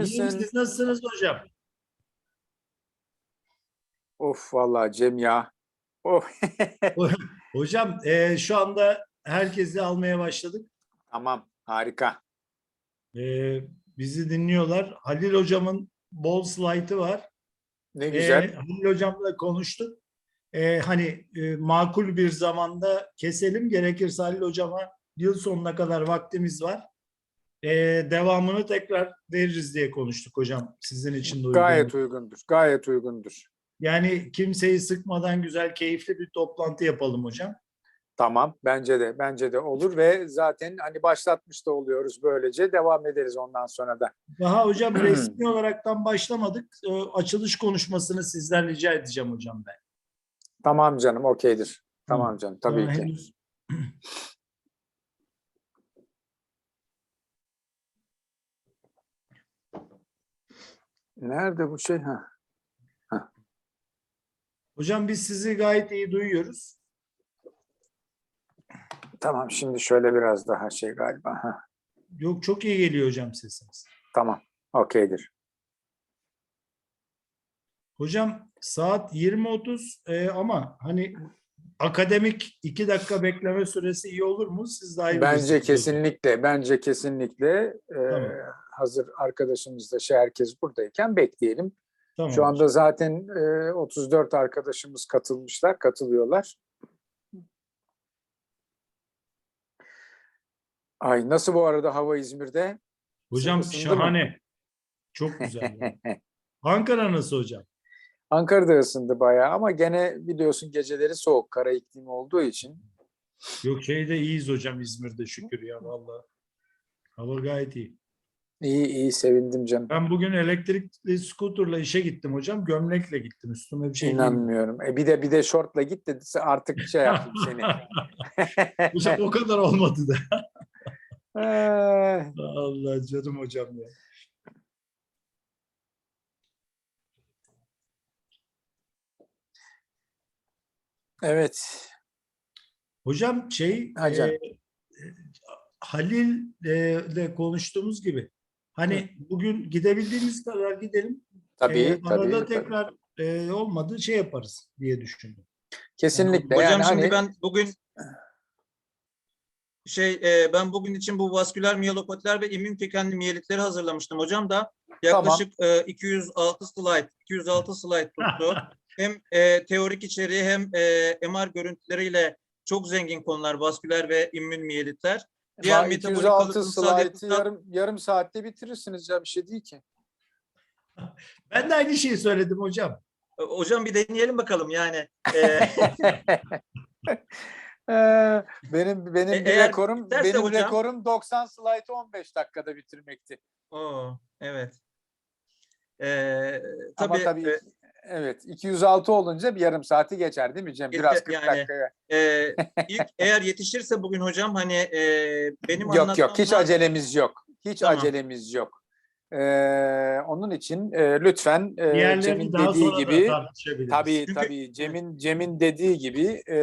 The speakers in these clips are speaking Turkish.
İyiyim, siz nasılsınız hocam? Of vallahi Cem ya. Of. Hocam e, şu anda herkesi almaya başladık. tamam harika. E, bizi dinliyorlar. Halil hocamın bol slaytı var. Ne E, güzel. Halil hocamla konuştuk. E, hani e, makul bir zamanda keselim. Gerekirse Halil hocama yıl sonuna kadar vaktimiz var. E, devamını tekrar veririz diye konuştuk hocam. Sizin için de uygun. Gayet uygundur. Gayet uygundur. Yani kimseyi sıkmadan güzel, keyifli bir toplantı yapalım hocam. Tamam bence de bence de olur ve zaten hani başlatmış da oluyoruz böylece devam ederiz ondan sonra da. Daha hocam resmi olaraktan başlamadık. Ee, açılış konuşmasını sizden rica edeceğim hocam ben. Tamam canım okeydir. Tamam canım tabii ki. henüz- Nerede bu şey? Ha. Hocam biz sizi gayet iyi duyuyoruz. Tamam şimdi şöyle biraz daha şey galiba. Ha. Yok çok iyi geliyor hocam sesiniz. Tamam okeydir. Hocam saat 20.30 e, ama hani akademik iki dakika bekleme süresi iyi olur mu? Siz daha iyi Bence bilirsiniz kesinlikle, bence kesinlikle e, Tamam. hazır arkadaşımız da şey herkes buradayken bekleyelim. Tamam. Şu anda zaten e, 34 arkadaşımız katılmışlar, katılıyorlar. Ay nasıl bu arada hava İzmir'de? Hocam mı? şahane. Çok güzel. Ankara nasıl hocam? Ankara'da ısındı bayağı ama gene biliyorsun geceleri soğuk, kara iklim olduğu için. Yok şeyde iyiyiz hocam İzmir'de şükür ya vallahi. Hava gayet iyi. İyi iyi sevindim canım. Ben bugün elektrikli skuterla işe gittim hocam. Gömlekle gittim. Üstüme bir şey. İnanmıyorum. E bir de bir de şortla git dediyse artık şey yaptım seni. Hocam o kadar olmadı da. Eh, Allah canım hocam ya. Evet. Hocam şey Ha canım. e, Halil e, ile konuştuğumuz gibi hani bugün gidebildiğimiz kadar gidelim. Tabii E, tabii. arada tabii. tekrar e, olmadı şey yaparız diye düşündüm. Kesinlikle. Hocam yani şimdi hani ben bugün şey e, ben bugün için bu vasküler miyelopatiler ve immün kökenli miyelitleri hazırlamıştım hocam da yaklaşık e, 206 slide 206 slide tuttu. hem e, teorik içeriği hem e, MR görüntüleriyle çok zengin konular vasküler ve immün miyelitler. Diğer metabolik 206 kalıtsal slaytı yarım, yarım saatte bitirirsiniz ya bir şey değil ki. Ben de aynı şeyi söyledim hocam. E, Hocam bir deneyelim bakalım yani. E, Ee, benim benim E, eğer rekorum benim hocam- rekorum 90 slaytı 15 dakikada bitirmekti. Oo, evet. E, Ama tabii, tabii e, evet 206 olunca bir yarım saati geçer değil mi Cem? Biraz Geçer, 40 yani. dakikaya. Ee, ilk eğer yetişirse bugün hocam hani e, benim Yok yok hiç anlatmamdan- acelemiz yok. Hiç Tamam. acelemiz yok. Ee, onun için e, lütfen e, Diğerlerini Cem'in daha dediği sonra gibi da tartışabiliriz. tabii Çünkü- tabii Cem'in Cem'in dediği gibi e,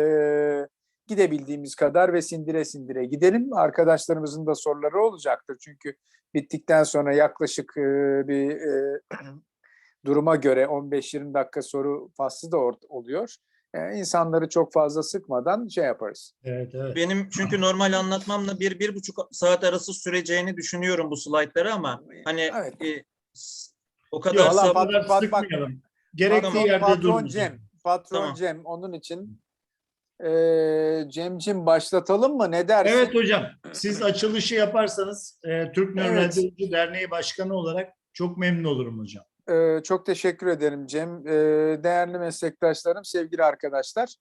gidebildiğimiz kadar ve sindire sindire gidelim. Arkadaşlarımızın da soruları olacaktır. Çünkü bittikten sonra yaklaşık e, bir e, duruma göre 15-20 dakika soru faslı da or- oluyor. E, insanları çok fazla sıkmadan şey yaparız. Evet evet. Benim çünkü normal anlatmamla bir, bir buçuk saat arası süreceğini düşünüyorum bu slaytları ama hani Evet. e, o Yok, kadar Allah sabır... pat- pat- bak- sıkmayalım. Gerektiği Tamam, yerde Patron dururuz. Cem, patron Tamam. Cem. Onun için eee Cem'cim başlatalım mı? Ne dersin? Evet hocam, siz açılışı yaparsanız e, Türk Nöroradyoloji Derneği Başkanı olarak çok memnun olurum hocam. Çok teşekkür ederim Cem. Değerli meslektaşlarım, sevgili arkadaşlar.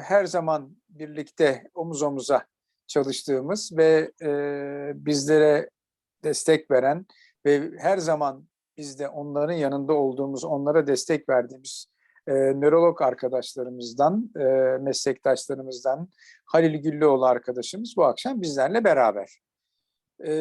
Her zaman birlikte omuz omuza çalıştığımız ve bizlere destek veren ve her zaman biz de onların yanında olduğumuz, onlara destek verdiğimiz e, nörolog arkadaşlarımızdan, meslektaşlarımızdan Halil Güllüoğlu arkadaşımız bu akşam bizlerle beraber. E,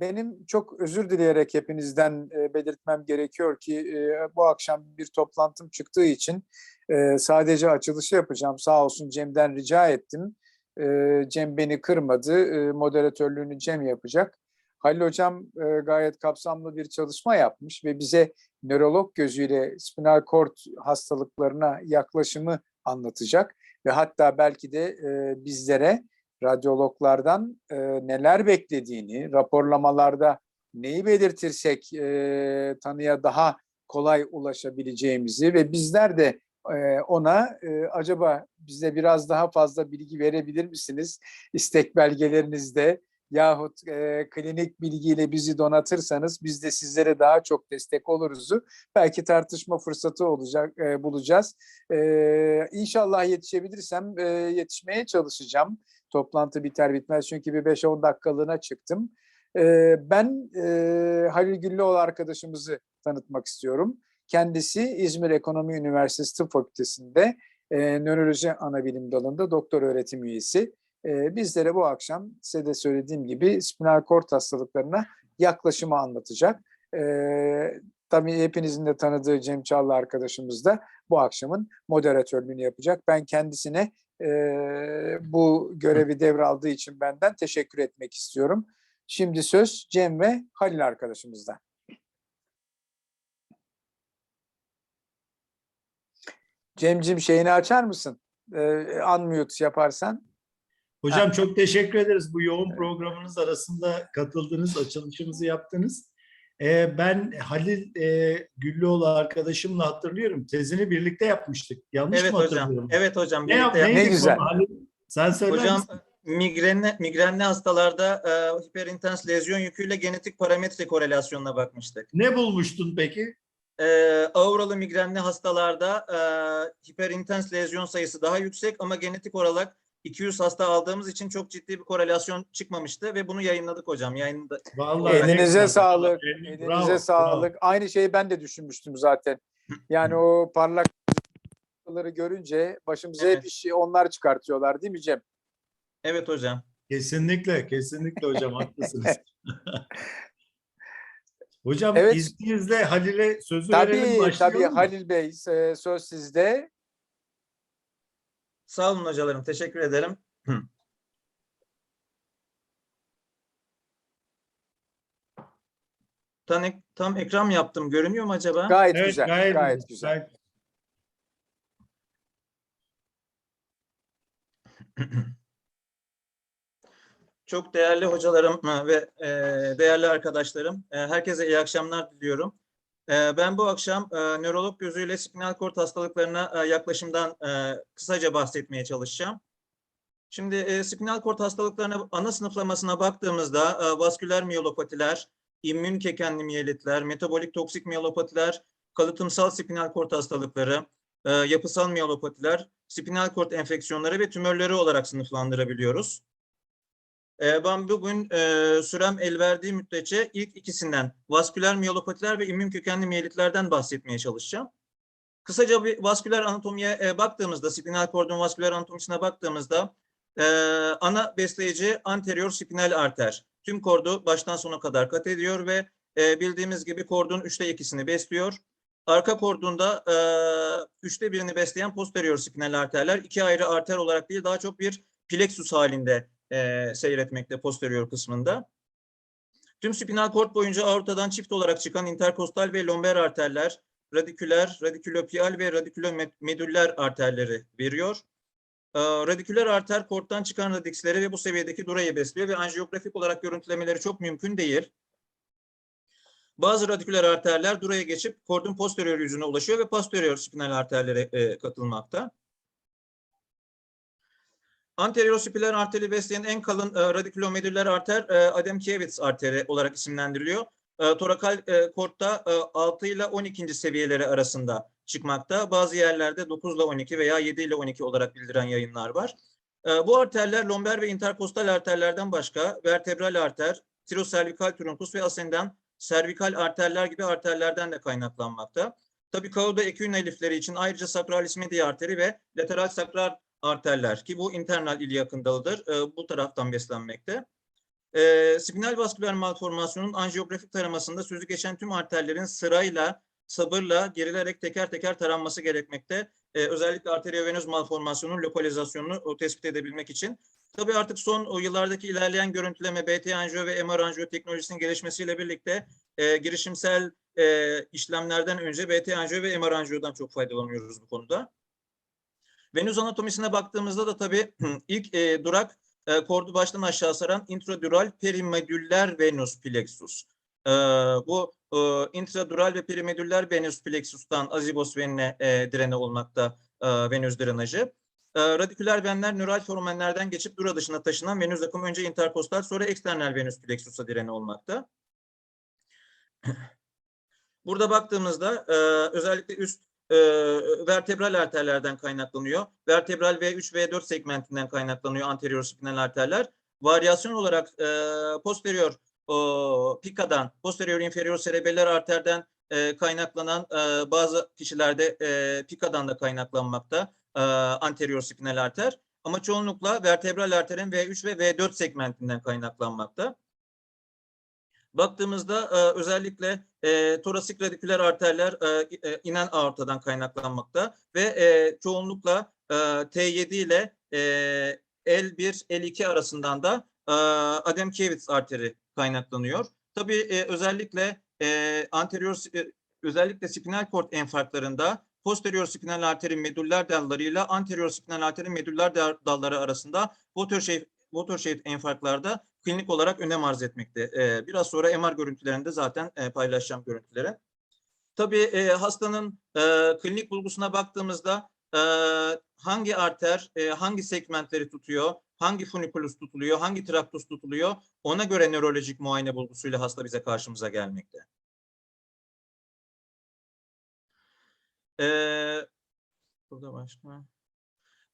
benim çok özür dileyerek hepinizden e, belirtmem gerekiyor ki e, bu akşam bir toplantım çıktığı için e, sadece açılışı yapacağım. Sağ olsun Cem'den rica ettim. E, Cem beni kırmadı. E, moderatörlüğünü Cem yapacak. Halil Hocam e, gayet kapsamlı bir çalışma yapmış ve bize nörolog gözüyle spinal kord hastalıklarına yaklaşımı anlatacak ve hatta belki de e, bizlere radyologlardan e, neler beklediğini, raporlamalarda neyi belirtirsek e, tanıya daha kolay ulaşabileceğimizi ve bizler de e, ona e, acaba bize biraz daha fazla bilgi verebilir misiniz? İstek belgelerinizde yahut e, klinik bilgiyle bizi donatırsanız biz de sizlere daha çok destek oluruzu belki tartışma fırsatı olacak e, bulacağız. E, inşallah yetişebilirsem e, yetişmeye çalışacağım. Toplantı biter bitmez çünkü bir 5-10 dakikalığına çıktım. E, ben e, Halil Güllüoğlu arkadaşımızı tanıtmak istiyorum. Kendisi İzmir Ekonomi Üniversitesi Tıp Fakültesi'nde e, nöroloji anabilim dalında doktor öğretim üyesi. E, bizlere bu akşam size de söylediğim gibi spinal kort hastalıklarına yaklaşımı anlatacak. Tabii hepinizin de tanıdığı Cem Çağlı arkadaşımız da bu akşamın moderatörlüğünü yapacak. Ben kendisine e, bu görevi devraldığı için benden teşekkür etmek istiyorum. Şimdi söz Cem ve Halil arkadaşımızda. Cemcim şeyini açar mısın? Ee, unmute yaparsan. Hocam çok teşekkür ederiz bu yoğun programınız arasında katıldınız, açılışımızı yaptınız. Ee, ben Halil e, Güllüoğlu arkadaşımla hatırlıyorum. Tezini birlikte yapmıştık. Yanlış Evet mı hocam. hatırlıyorum? Evet hocam. Ne, yap, Ne konu güzel. Halil? Sen söyler Hocam misin? migrenli, migrenli hastalarda e, hiperintens lezyon yüküyle genetik parametre korelasyonuna bakmıştık. Ne bulmuştun peki? E, auralı migrenli hastalarda e, hiperintens lezyon sayısı daha yüksek ama genetik olarak 200 hasta aldığımız için çok ciddi bir korelasyon çıkmamıştı ve bunu yayınladık hocam. Yayında Vallahi Elinize sağlık. Bravo, Elinize bravo. sağlık. Aynı şeyi ben de düşünmüştüm zaten. Yani o parlak görünce başımıza hep Evet. işi onlar çıkartıyorlar değil mi Cem? evet hocam. Kesinlikle, kesinlikle hocam haklısınız. hocam Evet. izninizle Halil'e sözü verelim Tabii başlayalım tabii mı? Halil Bey e, söz sizde. Sağ olun hocalarım. Teşekkür ederim. Tam, ek- tam ekran mı yaptım? Görünüyor mu acaba? Gayet Evet, güzel. gayet, Gayet, güzel. güzel. Çok değerli hocalarım e, ve e, değerli arkadaşlarım, e, herkese iyi akşamlar diliyorum. E, Ben bu akşam e, nörolog gözüyle spinal kort hastalıklarına e, yaklaşımdan e, kısaca bahsetmeye çalışacağım. Şimdi spinal kort hastalıklarına ana sınıflamasına baktığımızda vasküler miyelopatiler, immün kekenli miyelitler, metabolik toksik miyelopatiler, kalıtımsal spinal kort hastalıkları, yapısal miyelopatiler, spinal kort enfeksiyonları ve tümörleri olarak sınıflandırabiliyoruz. Ee, Ben bugün e, sürem el verdiği müddetçe ilk ikisinden vasküler miyelopatiler ve immün kökenli miyelitlerden bahsetmeye çalışacağım. Kısaca bir vasküler anatomiye baktığımızda, spinal kordon vasküler anatomisine baktığımızda e, ana besleyici anterior spinal arter. Tüm kordu baştan sona kadar kat ediyor ve e, bildiğimiz gibi kordun üçte ikisini besliyor. Arka kordunda e, üçte birini besleyen posterior spinal arterler iki ayrı arter olarak değil daha çok bir plexus halinde e, seyretmekte posterior kısmında. Tüm spinal kort boyunca aortadan çift olarak çıkan interkostal ve lomber arterler, radiküler, radikülopial ve radikülomedüller arterleri veriyor. Ee, radiküler arter korttan çıkan radiksleri ve bu seviyedeki durayı besliyor ve anjiyografik olarak görüntülemeleri çok mümkün değil. Bazı radiküler arterler duraya geçip kordun posterior yüzüne ulaşıyor ve posterior spinal arterlere e, katılmakta. Anterior spinal arteri besleyen en kalın e, radikülomedüller arter e, Adamkiewicz arteri olarak isimlendiriliyor. E, torakal e, kortta e, 6 ile 12. seviyeleri arasında çıkmakta. Bazı yerlerde 9 ile 12 veya 7 ile 12 olarak bildiren yayınlar var. E, bu arterler lomber ve interkostal arterlerden başka vertebral arter, tiroservikal trunkus ve ascendant servikal arterler gibi arterlerden de kaynaklanmakta. Tabii kauda ekün elifleri için ayrıca sakralis media arteri ve lateral sakral arterler ki bu internal iliakın dalıdır. E, bu taraftan beslenmekte. E, spinal vasküler malformasyonun anjiyografik taramasında sözü geçen tüm arterlerin sırayla, sabırla gerilerek teker teker taranması gerekmekte. E, özellikle arteriovenöz malformasyonun lokalizasyonunu o, tespit edebilmek için. Tabii artık son yıllardaki ilerleyen görüntüleme, BT anjiyo ve MR anjiyo teknolojisinin gelişmesiyle birlikte e, girişimsel e, işlemlerden önce BT anjiyo ve MR anjiyodan çok faydalanıyoruz bu konuda. Venüz anatomisine baktığımızda da tabii ilk e, durak e, kordu baştan aşağı saran intradural perimedüller venus plexus. E, bu e, intradural ve perimedüller venus plexus'tan azibos venine e, direne olmakta e, venöz drenajı. E, radiküler venler nöral forumenlerden geçip dura dışına taşınan venöz akımı önce interkostal sonra eksternal venöz plexus'a direne olmakta. Burada baktığımızda e, özellikle üst e, vertebral arterlerden kaynaklanıyor. Vertebral V3 V4 segmentinden kaynaklanıyor anterior spinal arterler. Varyasyon olarak e, posterior o, pikadan, posterior inferior serebeller arterden e, kaynaklanan e, bazı kişilerde e, pikadan da kaynaklanmakta e, anterior spinal arter. Ama çoğunlukla vertebral arterin V3 ve V4 segmentinden kaynaklanmakta. Baktığımızda e, özellikle e, torasik radiküler arterler e, e, inen aortadan kaynaklanmakta ve e, çoğunlukla e, T7 ile e, L1, L2 arasından da e, Adamkiewicz arteri kaynaklanıyor. Tabii e, özellikle e, anterior e, özellikle spinal kort enfarktlarında posterior spinal arterin medüller dallarıyla anterior spinal arterin medüller dal- dalları arasında watershed, watershed enfarktlarda klinik olarak önem arz etmekte. E, biraz sonra MR görüntülerinde zaten e, paylaşacağım görüntülere. Tabii e, hastanın e, klinik bulgusuna baktığımızda e, hangi arter, e, hangi segmentleri tutuyor, hangi funiculus tutuluyor, hangi traktus tutuluyor ona göre nörolojik muayene bulgusuyla hasta bize karşımıza gelmekte. Ee, burada başka.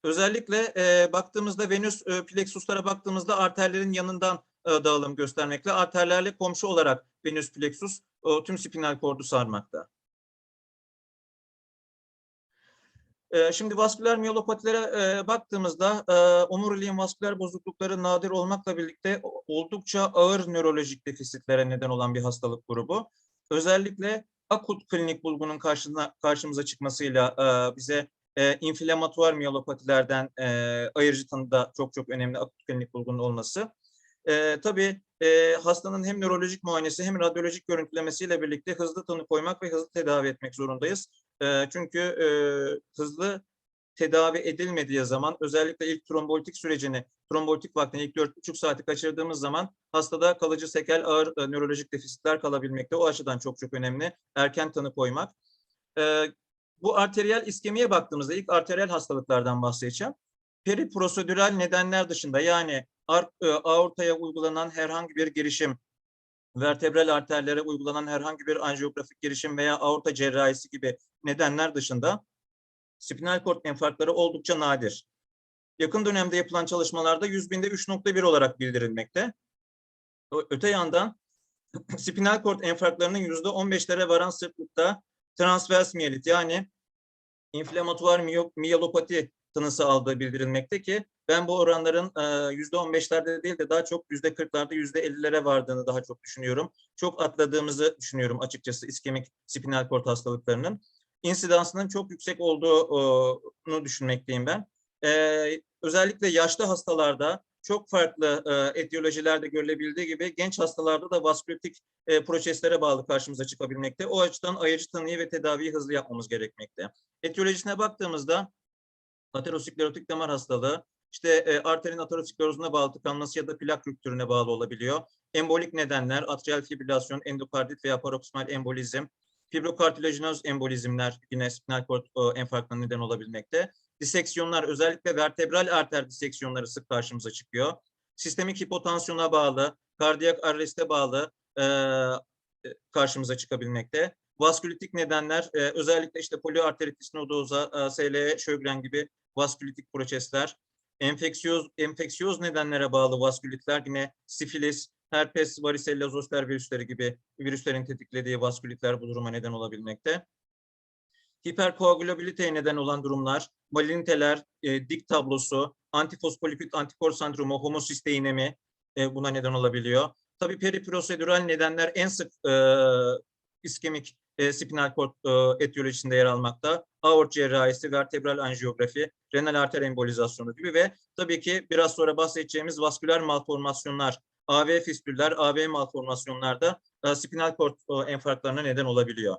Özellikle e, baktığımızda venüs e, plexuslara baktığımızda arterlerin yanından e, dağılım göstermekle arterlerle komşu olarak venüs plexus o, tüm spinal kordu sarmakta. E, şimdi vasküler miyolopatilere e, baktığımızda e, omuriliğin vasküler bozuklukları nadir olmakla birlikte oldukça ağır nörolojik defisitlere neden olan bir hastalık grubu. Özellikle akut klinik bulgunun karşına, karşımıza çıkmasıyla e, bize e, inflamatuar miyolopatilerden e, ayırıcı tanıda çok çok önemli akut klinik bulgunun olması. E, tabii e, hastanın hem nörolojik muayenesi hem radyolojik görüntülemesiyle birlikte hızlı tanı koymak ve hızlı tedavi etmek zorundayız. E, çünkü e, hızlı tedavi edilmediği zaman özellikle ilk trombolitik sürecini, trombolitik vaktini ilk 4,5 saati kaçırdığımız zaman hastada kalıcı sekel ağır e, nörolojik defisitler kalabilmekte. O açıdan çok çok önemli erken tanı koymak. E, bu arteriyel iskemiye baktığımızda ilk arteriyel hastalıklardan bahsedeceğim. Periprosedürel nedenler dışında yani e, aortaya uygulanan herhangi bir girişim, vertebral arterlere uygulanan herhangi bir anjiyografik girişim veya aorta cerrahisi gibi nedenler dışında spinal kort enfarktları oldukça nadir. Yakın dönemde yapılan çalışmalarda 100 binde 3.1 olarak bildirilmekte. Öte yandan spinal kort enfarktlarının %15'lere varan sıklıkta transvers miyelit yani inflamatuar miyelopati tanısı aldığı bildirilmekte ki ben bu oranların e, %15'lerde değil de daha çok %40'larda %50'lere vardığını daha çok düşünüyorum. Çok atladığımızı düşünüyorum açıkçası iskemik spinal kort hastalıklarının. İnsidansının çok yüksek olduğunu düşünmekteyim ben. E, özellikle yaşlı hastalarda çok farklı e, etiyolojilerde görülebildiği gibi genç hastalarda da vaskülitik e, proseslere bağlı karşımıza çıkabilmekte. O açıdan ayırıcı tanıyı ve tedaviyi hızlı yapmamız gerekmekte. Etiyolojisine baktığımızda aterosklerotik damar hastalığı, işte e, arterin aterosklerozuna bağlı tıkanması ya da plak rüptürüne bağlı olabiliyor. Embolik nedenler, atrial fibrilasyon, endokardit veya paroksimal embolizm, fibrokartilajinoz embolizmler yine spinal kort enfarktına neden olabilmekte. Diseksiyonlar özellikle vertebral arter diseksiyonları sık karşımıza çıkıyor. Sistemik hipotansiyona bağlı, kardiyak arreste bağlı e, karşımıza çıkabilmekte. Vaskülitik nedenler e, özellikle işte poliarteritis nodosa, e, SLE, Sjögren gibi vaskülitik prosesler. Enfeksiyoz, enfeksiyoz nedenlere bağlı vaskülitler yine sifilis, herpes, varicella zoster virüsleri gibi virüslerin tetiklediği vaskülitler bu duruma neden olabilmekte. Hiperkoagülabiliteye neden olan durumlar, maliniteler, e, dik tablosu, antifosfolipid antikor sendromu, homosisteinemi e, buna neden olabiliyor. Tabii periprosedürel nedenler en sık e, iskemik e, spinal kord e, etiyolojisinde yer almakta. Aort cerrahisi, vertebral anjiyografi, renal arter embolizasyonu gibi ve tabii ki biraz sonra bahsedeceğimiz vasküler malformasyonlar, AV fistüller, AV malformasyonlarda e, spinal kord e, enfarktlarına neden olabiliyor.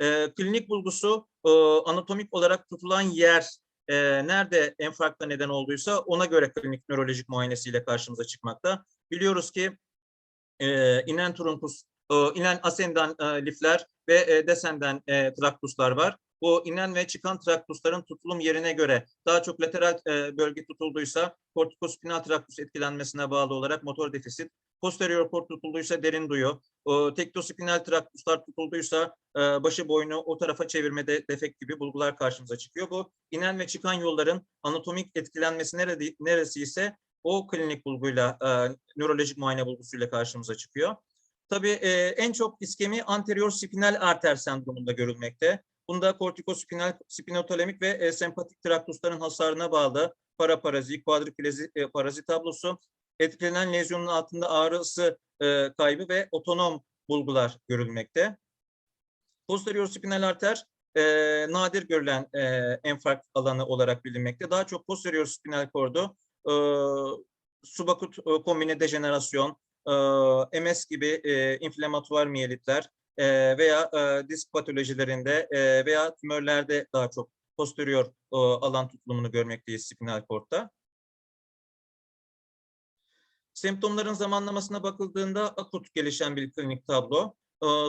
E, klinik bulgusu e, anatomik olarak tutulan yer e, nerede enfarkta neden olduysa ona göre klinik nörolojik muayenesiyle karşımıza çıkmakta. Biliyoruz ki e, inen trunkus, e, inen asendan e, lifler ve e, desenden e, traktuslar var. Bu inen ve çıkan traktusların tutulum yerine göre daha çok lateral e, bölge tutulduysa kortikospinal traktus etkilenmesine bağlı olarak motor defisit, posterior kort tutulduysa derin duyu, o tektospinal traktuslar tutulduysa e, başı boynu o tarafa çevirmede defekt gibi bulgular karşımıza çıkıyor. Bu inen ve çıkan yolların anatomik etkilenmesi nerede, neresi ise o klinik bulguyla, e, nörolojik muayene bulgusuyla karşımıza çıkıyor. Tabii e, en çok iskemi anterior spinal arter sendromunda görülmekte. Bunda kortikospinal, spinotolemik ve e, sempatik traktusların hasarına bağlı paraparazi, kuadriplezi e, parazi tablosu, etkilenen lezyonun altında ağrısı e, kaybı ve otonom bulgular görülmekte. Posterior spinal arter e, nadir görülen e, enfarkt alanı olarak bilinmekte. Daha çok posterior spinal kordu e, subakut e, kombine dejenerasyon, e, MS gibi e, inflamatuar miyelitler e, veya e, disk patolojilerinde e, veya tümörlerde daha çok posterior alan tutulumunu görmekteyiz spinal kordta. Semptomların zamanlamasına bakıldığında akut gelişen bir klinik tablo.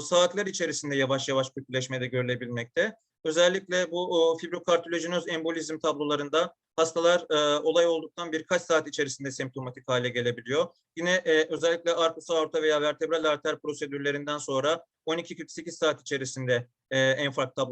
Saatler içerisinde yavaş yavaş kötüleşme de görülebilmekte. Özellikle bu fibrokartilojinoz embolizm tablolarında hastalar e, olay olduktan birkaç saat içerisinde semptomatik hale gelebiliyor. Yine e, özellikle arkus aorta veya vertebral arter prosedürlerinden sonra 12-48 saat içerisinde e, enfarkt tabloları